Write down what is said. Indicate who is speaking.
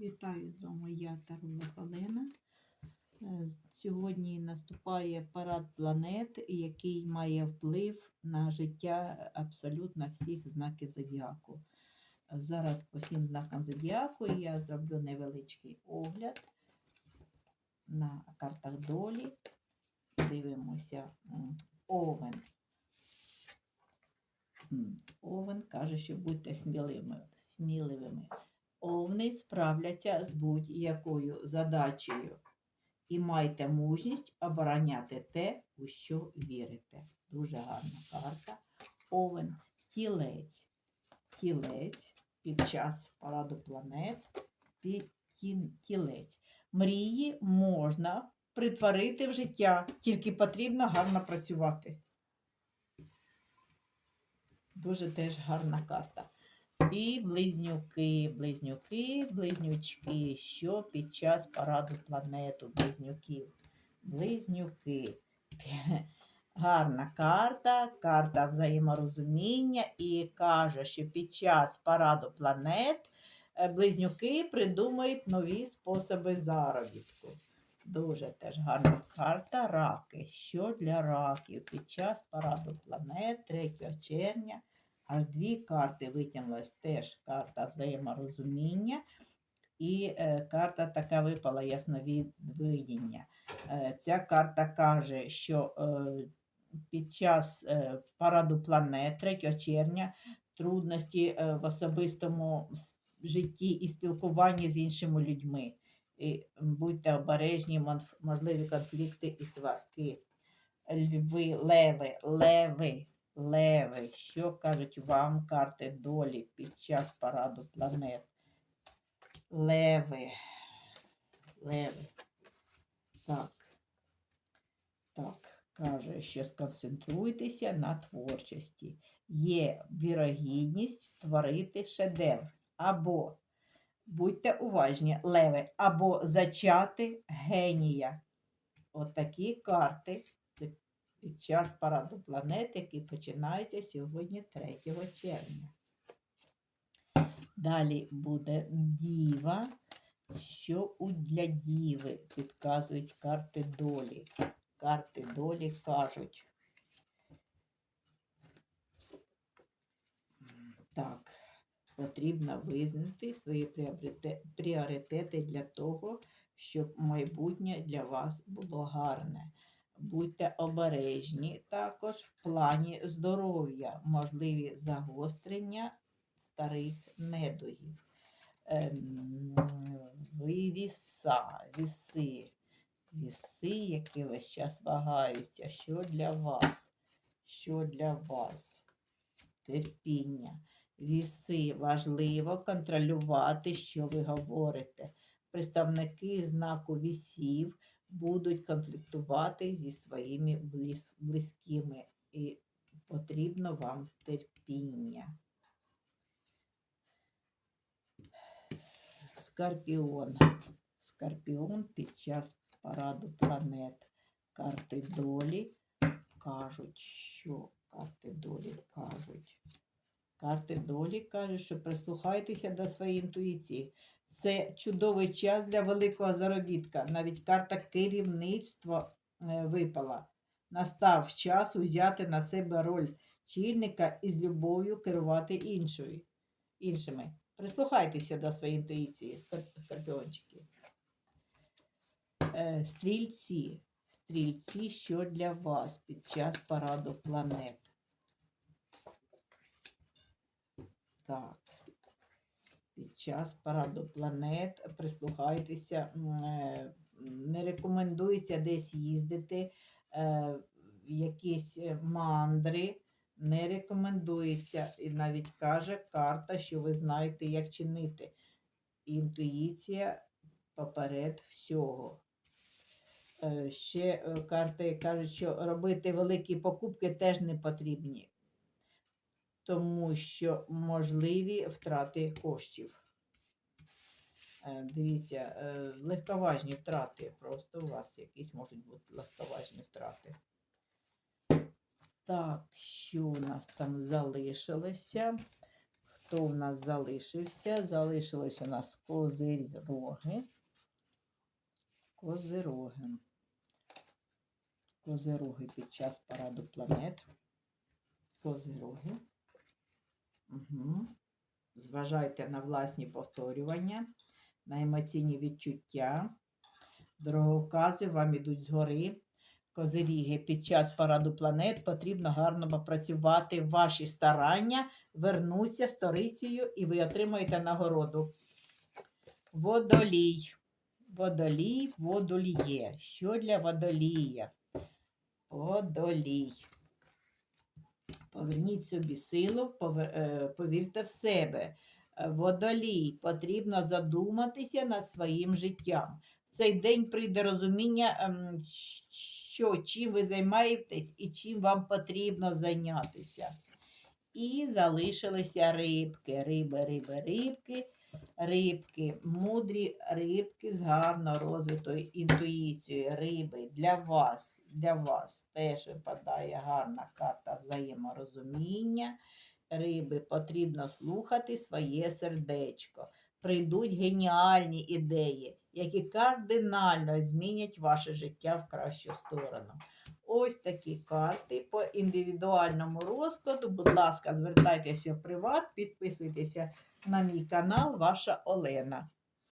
Speaker 1: Вітаю з вами я Тарула Олена. Е, Сьогодні наступає парад планет, який має вплив на життя абсолютно всіх знаків зодіаку. Зараз по всім знакам зодіаку я зроблю невеличкий огляд на картах долі. Дивимося. Овен. Овен каже, що будьте сміливими. сміливими. Овни справляться з будь-якою задачею і майте мужність обороняти те, у що вірите. Дуже гарна карта. Овен, тілець. Тілець під час параду планет. пі- ті- Тілець. Мрії можна притворити в життя, тільки потрібно гарно працювати. Дуже теж гарна карта. І близнюки, близнюки, близнючки, що під час параду планету близнюків. Близнюки. Гарна карта, карта взаєморозуміння і каже, що під час параду планет е, близнюки придумають нові способи заробітку. Дуже теж гарна карта. Раки. Що для раків під час параду планет 3 червня аж дві карти витягнулась. Теж карта взаєморозуміння. І е, карта така випала ясновидіння. Е, ця карта каже, що е, під час е, параду планет 3 червня трудності е, в особистому житті і спілкуванні з іншими людьми. І будьте обережні, можливі конфлікти і сварки. Льви, леви, леви, леви. Що кажуть вам карти долі під час параду планет? Леви. Леви. Так. Так, каже, що сконцентруйтеся на творчості. Є вірогідність створити шедевр. Або будьте уважні, леви, або зачати генія. Отакі карти. Під час параду планет, який починається сьогодні 3 червня. Далі буде діва. Що для діви підказують карти долі. Карти долі кажуть. Так, потрібно визнати свої пріоритети для того, щоб майбутнє для вас було гарне. Будьте обережні також в плані здоров'я, можливі загострення старих недугів. Ем, Ви віса, віси, віси, які весь час вагаються. Що для вас? Що для вас? Терпіння. Віси важливо контролювати, що ви говорите. Представники знаку вісів будуть конфліктувати зі своїми близькими, і потрібно вам терпіння. Скорпіон. Скорпіон під час параду планет. Карти долі кажуть, що карти долі кажуть. Карти долі кажуть, що прислухайтеся до своєї інтуїції. Це чудовий час для великого заробітка. Навіть карта керівництва е, випала. Настав час узяти на себе роль чільника і з любов'ю керувати іншою, іншими. Прислухайтеся до своєї інтуїції, скорпіончики. Е, Стрільці. Стрільці, що для вас під час параду планет? Так. Під час параду планет прислухайтеся, е, не рекомендується десь їздити, е, якісь е, мандри, не рекомендується. І навіть каже карта, що ви знаєте, як чинити. Інтуїція поперед всього. Ще карти кажуть, що робити великі покупки теж не потрібні, тому що можливі втрати коштів. Е, Дивіться, е, легковажні втрати. Просто у вас якісь можуть бути легковажні втрати. Так, що у нас там залишилося? Хто в нас залишився? Залишились у нас козироги. Козироги. Козироги під час параду планет. Козироги. Угу. Зважайте на власні повторювання, на емоційні відчуття. Дороговкази вам ідуть згори. Козиріги під час параду планет потрібно гарно попрацювати. Ваші старання вернуться сторицею і ви отримаєте нагороду. Водолій. Водолій, водоліє. Що для водолія? Водолій. Поверніть собі силу, е, повірте в себе. Водолій, потрібно задуматися над своїм життям. В цей день прийде розуміння, ем, що чим ви займаєтесь і чим вам потрібно зайнятися. І залишилися рибки. Риби, риби, рибки, рибки, мудрі рибки з гарно розвитою інтуїцією. Риби для вас, для вас теж випадає гарна карта взаєморозуміння. Риби потрібно слухати своє сердечко. Прийдуть геніальні ідеї, які кардинально змінять ваше життя в кращу сторону. Ось такі карти по індивідуальному розкладу. Будь ласка, звертайтеся в приват, підписуйтеся на мій канал, ваша Олена.